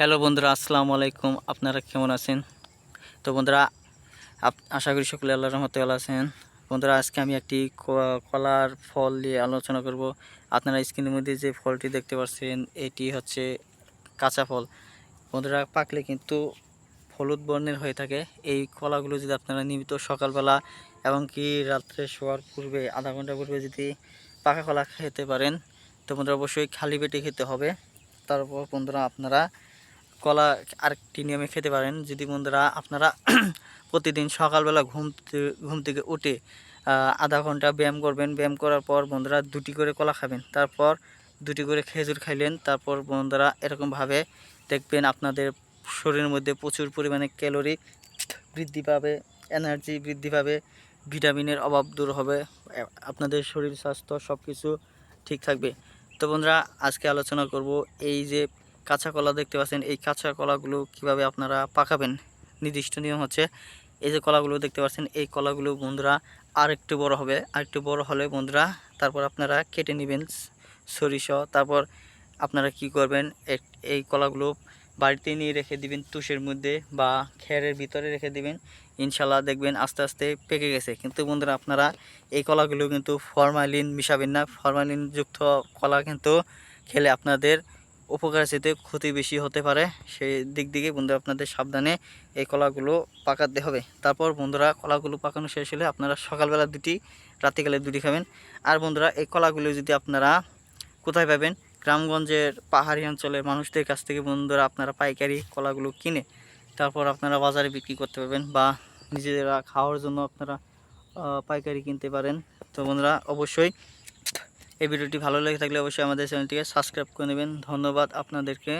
Hello বন্ধুরা, আসসালামু আলাইকুম। আপনারা কেমন আছেন? তো বন্ধুরা আশা করি সকলে আল্লাহ রহমতে ভালো আছেন। বন্ধুরা, আজকে আমি একটি কলার ফল নিয়ে আলোচনা করব। আপনারা স্ক্রিনের মধ্যে যে ফলটি দেখতে পাচ্ছেন, এটি হচ্ছে কাঁচা ফল। বন্ধুরা, পাকলে কিন্তু হলুদ বর্ণের হয়ে থাকে। এই কলাগুলো যদি আপনারা নিয়মিত সকালবেলা এবং কি রাত্রে শোয়ার পূর্বে, আধা ঘণ্টা পূর্বে যদি পাকা কলা খেতে পারেন, তো বন্ধুরা, অবশ্যই খালি পেটে খেতে হবে। তারপর বন্ধুরা, আপনারা কলা আরেকটি নিয়মে খেতে পারেন। যদি বন্ধুরা আপনারা প্রতিদিন সকালবেলা ঘুম ঘুম থেকে উঠে আধা ঘণ্টা ব্যায়াম করবেন। ব্যায়াম করার পর বন্ধুরা দুটি করে কলা খাবেন। তারপর দুটি করে খেজুর খাইলেন। তারপর বন্ধুরা এরকমভাবে দেখবেন আপনাদের শরীরের মধ্যে প্রচুর পরিমাণে ক্যালোরি বৃদ্ধি পাবে, এনার্জি বৃদ্ধি পাবে, ভিটামিনের অভাব দূর হবে আপনাদের শরীর স্বাস্থ্য সব কিছু ঠিক থাকবে। তো বন্ধুরা আজকে আলোচনা করব এই যে কাঁচা কলা দেখতে পাচ্ছেন। এই কাঁচা কলাগুলো কীভাবে আপনারা পাকাবেন? নির্দিষ্ট নিয়ম হচ্ছে এই যে কলাগুলো দেখতে পাচ্ছেন, এই কলাগুলো বন্ধুরা আর একটু বড় হবে। আর একটু বড় হলে বন্ধুরা তারপর আপনারা কেটে নেবেন সরিষা। তারপর আপনারা কি করবেন এই কলাগুলো বাড়িতে নিয়ে রেখে দিবেন, তুষের মধ্যে বা খেরের ভিতরে রেখে দিবেন। ইনশাল্লাহ দেখবেন আস্তে আস্তে পেকে গেছে। কিন্তু বন্ধুরা আপনারা এই কলাগুলো কিন্তু ফরমালিন মিশাবেন না। ফরমালিন যুক্ত কলা কিন্তু খেলে আপনাদের উপকার চেয়ে ক্ষতি বেশি হতে পারে, সেই দিক দিকে বন্ধুরা আপনাদের সাবধানে এই কলাগুলো পাকাতে হবে। তারপর বন্ধুরা কলাগুলো পাকানো শেষ হলে আপনারা সকালবেলা দুটি, রাত্রিকালে দুটি খাবেন। আর বন্ধুরা এই কলাগুলো যদি আপনারা কোথায় পাবেন? গ্রামগঞ্জের পাহাড়ি অঞ্চলের মানুষদের কাছ থেকে বন্ধুরা আপনারা পাইকারি কলাগুলো কিনে তারপর আপনারা বাজারে বিক্রি করতে পারবেন বা নিজেরা খাওয়ার জন্য আপনারা পাইকারি কিনতে পারেন। তো বন্ধুরা অবশ্যই এই ভিডিওটি ভালো লেগে থাকলে অবশ্যই আমাদের চ্যানেলটিকে সাবস্ক্রাইব করে নেবেন। ধন্যবাদ আপনাদেরকে।